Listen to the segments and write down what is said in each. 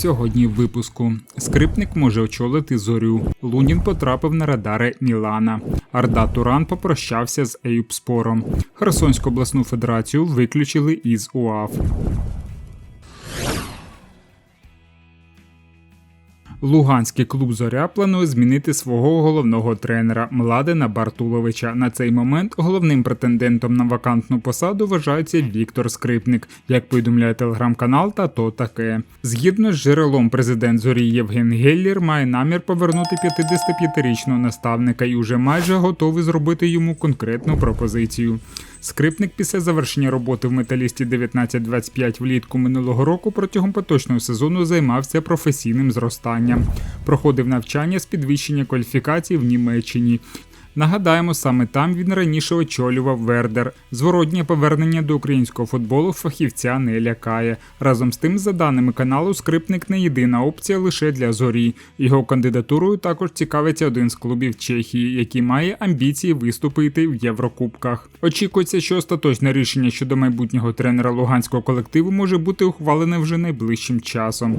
Сьогодні в випуску скрипник може очолити зорю. Лунін потрапив на радари Мілана. Арда Туран попрощався з Еюпспором. Херсонську обласну федерацію виключили із УАФ. Луганський клуб Зоря планує змінити свого головного тренера Младена Бартуловича. На цей момент головним претендентом на вакантну посаду вважається Віктор Скрипник, як повідомляє телеграм-канал та то таке. Згідно з джерелом, президент Зорі Євген Геллір має намір повернути 55-річного наставника і вже майже готовий зробити йому конкретну пропозицію. Скрипник після завершення роботи в металісті 1925 влітку минулого року протягом поточного сезону займався професійним зростанням, проходив навчання з підвищення кваліфікації в Німеччині. Нагадаємо, саме там він раніше очолював Вердер. Зворотнє повернення до українського футболу фахівця не лякає. Разом з тим, за даними каналу, скрипник не єдина опція лише для зорі. Його кандидатурою також цікавиться один з клубів Чехії, який має амбіції виступити в Єврокубках. Очікується, що остаточне рішення щодо майбутнього тренера луганського колективу може бути ухвалене вже найближчим часом.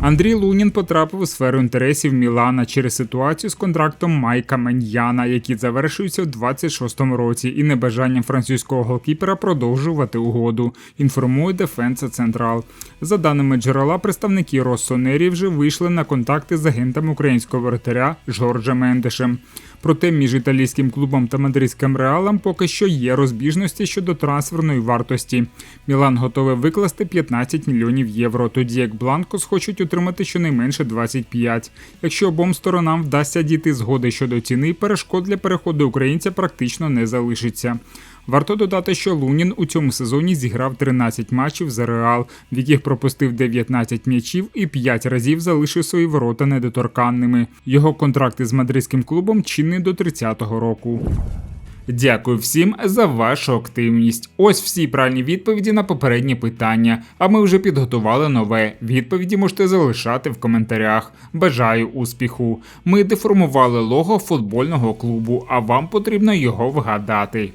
Андрій Лунін потрапив у сферу інтересів Мілана через ситуацію з контрактом Майка Меньяна, який завершується у 26-му році, і небажанням французького голкіпера продовжувати угоду. Інформує Дефенса Централ. За даними джерела, представники Россонері вже вийшли на контакти з агентом українського воротаря Жорджа Мендешем. Проте між італійським клубом та мадридським реалом поки що є розбіжності щодо трансферної вартості. Мілан готовий викласти 15 мільйонів євро, тоді як Бланкос хочуть отримати щонайменше 25. Якщо обом сторонам вдасться дійти згоди щодо ціни, перешкод для переходу українця практично не залишиться. Варто додати, що Лунін у цьому сезоні зіграв 13 матчів за Реал, в яких пропустив 19 м'ячів і 5 разів залишив свої ворота недоторканними. Його контракти з мадридським клубом чинний до 30-го року. Дякую всім за вашу активність. Ось всі правильні відповіді на попередні питання. А ми вже підготували нове. Відповіді можете залишати в коментарях. Бажаю успіху! Ми деформували лого футбольного клубу, а вам потрібно його вгадати.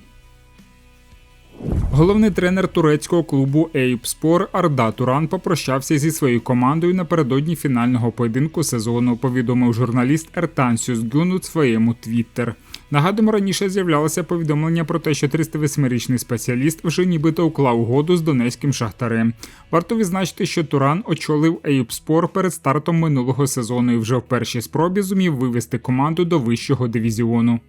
Головний тренер турецького клубу Ейпспор Арда Туран попрощався зі своєю командою напередодні фінального поєдинку сезону. Повідомив журналіст Ертансіус Гюн у своєму твіттер. Нагадуємо, раніше з'являлося повідомлення про те, що 308-річний спеціаліст вже нібито уклав угоду з донецьким шахтарем. Варто відзначити, що Туран очолив Ейпспор перед стартом минулого сезону і вже в першій спробі зумів вивести команду до вищого дивізіону.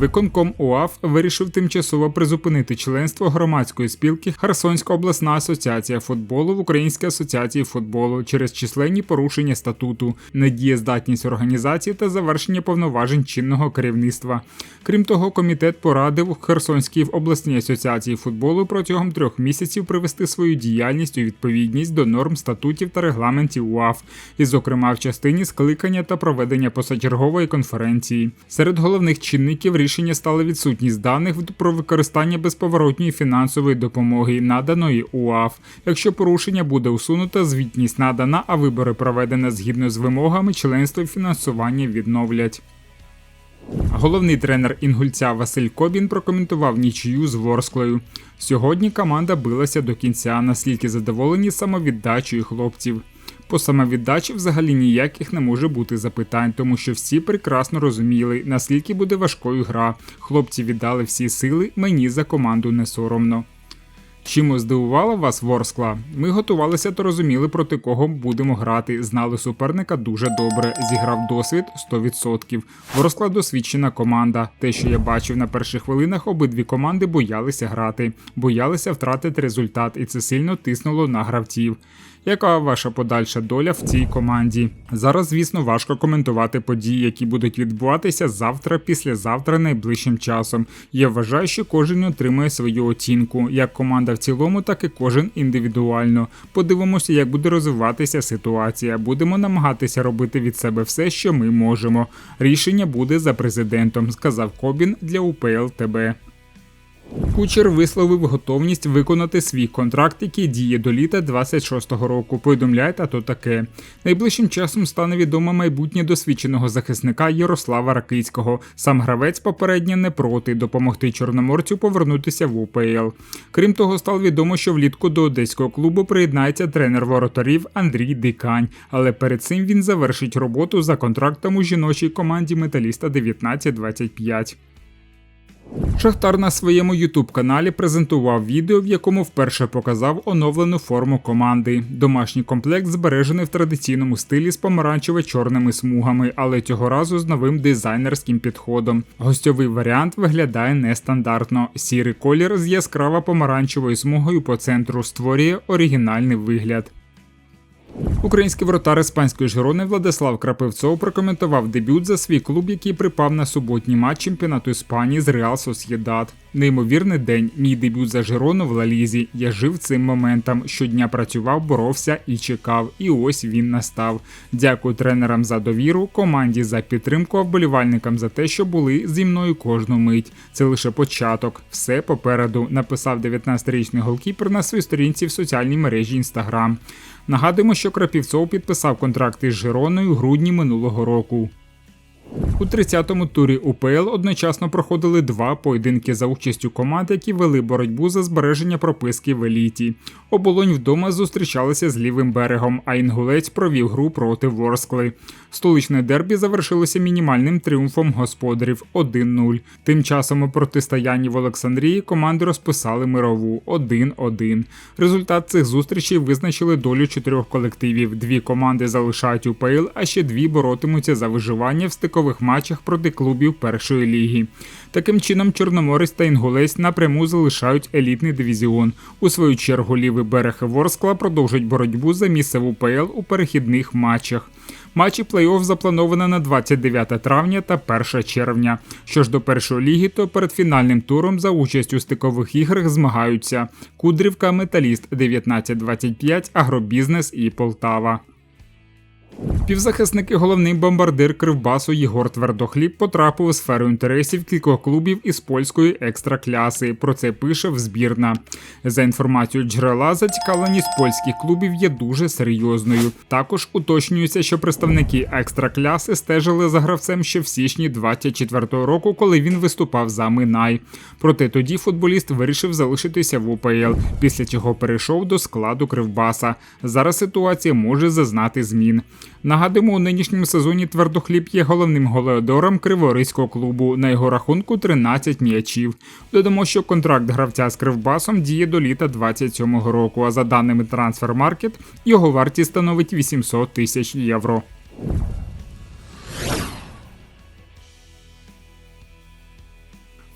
Виконком УАФ вирішив тимчасово призупинити членство громадської спілки Херсонська обласна асоціація футболу в Українській асоціації футболу через численні порушення статуту, недієздатність організації та завершення повноважень чинного керівництва. Крім того, комітет порадив Херсонській обласній асоціації футболу протягом трьох місяців привести свою діяльність у відповідність до норм статутів та регламентів УАФ, і, зокрема, в частині скликання та проведення посачергової конференції. Серед головних чинників рішення стала відсутність даних про використання безповоротньої фінансової допомоги, наданої УАФ. Якщо порушення буде усунуто, звітність надана, а вибори проведені згідно з вимогами, членство і фінансування відновлять. Головний тренер інгульця Василь Кобін прокоментував нічию з Ворсклою. Сьогодні команда билася до кінця, наскільки задоволені самовіддачею хлопців. По самовіддачі взагалі ніяких не може бути запитань, тому що всі прекрасно розуміли, наскільки буде важкою гра. Хлопці віддали всі сили, мені за команду не соромно. Чимось здивувала вас Ворскла? Ми готувалися та розуміли, проти кого будемо грати. Знали суперника дуже добре. Зіграв досвід 100%. Ворскла досвідчена команда. Те, що я бачив на перших хвилинах, обидві команди боялися грати, боялися втратити результат, і це сильно тиснуло на гравців. Яка ваша подальша доля в цій команді? Зараз, звісно, важко коментувати події, які будуть відбуватися завтра, післязавтра, найближчим часом. Я вважаю, що кожен отримує свою оцінку, як команда в цілому, так і кожен індивідуально. Подивимося, як буде розвиватися ситуація. Будемо намагатися робити від себе все, що ми можемо. Рішення буде за президентом, сказав Кобін для УПЛ ТБ. Кучер висловив готовність виконати свій контракт, який діє до літа 26-го року. Повідомляє тато таке. Найближчим часом стане відомо майбутнє досвідченого захисника Ярослава Ракицького. Сам гравець попередньо не проти допомогти чорноморцю повернутися в УПЛ. Крім того, стало відомо, що влітку до одеського клубу приєднається тренер воротарів Андрій Дикань. Але перед цим він завершить роботу за контрактом у жіночій команді металіста 1925. Шахтар на своєму ютуб-каналі презентував відео, в якому вперше показав оновлену форму команди. Домашній комплект збережений в традиційному стилі з помаранчево-чорними смугами, але цього разу з новим дизайнерським підходом. Гостьовий варіант виглядає нестандартно. Сірий колір з яскраво помаранчевою смугою по центру створює оригінальний вигляд. Український вратар іспанської Жирони Владислав Крапивцов прокоментував дебют за свій клуб, який припав на суботній матч чемпіонату Іспанії з Реал Сосєдат. Неймовірний день. Мій дебют за Жирону в Лалізі. Я жив цим моментом. Щодня працював, боровся і чекав. І ось він настав. Дякую тренерам за довіру, команді за підтримку, а вболівальникам за те, що були зі мною кожну мить. Це лише початок. Все попереду. Написав 19-річний голкіпер на своїй сторінці в соціальній мережі Інстаграм. Нагадуємо, що Крапівцов підписав контракт із Жироною в грудні минулого року. У 30-му турі УПЛ одночасно проходили два поєдинки за участю команд, які вели боротьбу за збереження прописки в еліті. Оболонь вдома зустрічалися з лівим берегом, а інгулець провів гру проти Ворскли. Столичне дербі завершилося мінімальним тріумфом господарів 1-0. Тим часом у протистоянні в Олександрії команди розписали мирову 1-1. Результат цих зустрічей визначили долю чотирьох колективів. Дві команди залишають УПЛ, а ще дві боротимуться за виживання в стикових матчах проти клубів першої ліги. Таким чином, Чорноморець та Інгулець напряму залишають елітний дивізіон. У свою чергу лівий берег Ворскла продовжать боротьбу за місце в УПЛ у перехідних матчах. Матчі плей-офф заплановано на 29 травня та 1 червня. Що ж до першої ліги, то перед фінальним туром за участь у стикових іграх змагаються Кудрівка, Металіст 1925, Агробізнес і Полтава. Півзахисник і головний бомбардир Кривбасу Єгор Твердохліб потрапив у сферу інтересів кількох клубів із польської екстракляси. Про це пише в збірна. За інформацією джерела, зацікавленість польських клубів є дуже серйозною. Також уточнюється, що представники екстракляси стежили за гравцем ще в січні 24-го року, коли він виступав за Минай. Проте тоді футболіст вирішив залишитися в УПЛ, після чого перейшов до складу Кривбаса. Зараз ситуація може зазнати змін. Нагадуємо, у нинішньому сезоні твердохліб є головним голеодором Криворізького клубу. На його рахунку 13 м'ячів. Додамо, що контракт гравця з Кривбасом діє до літа 27-го року. А за даними Transfermarkt, його вартість становить 800 тисяч євро.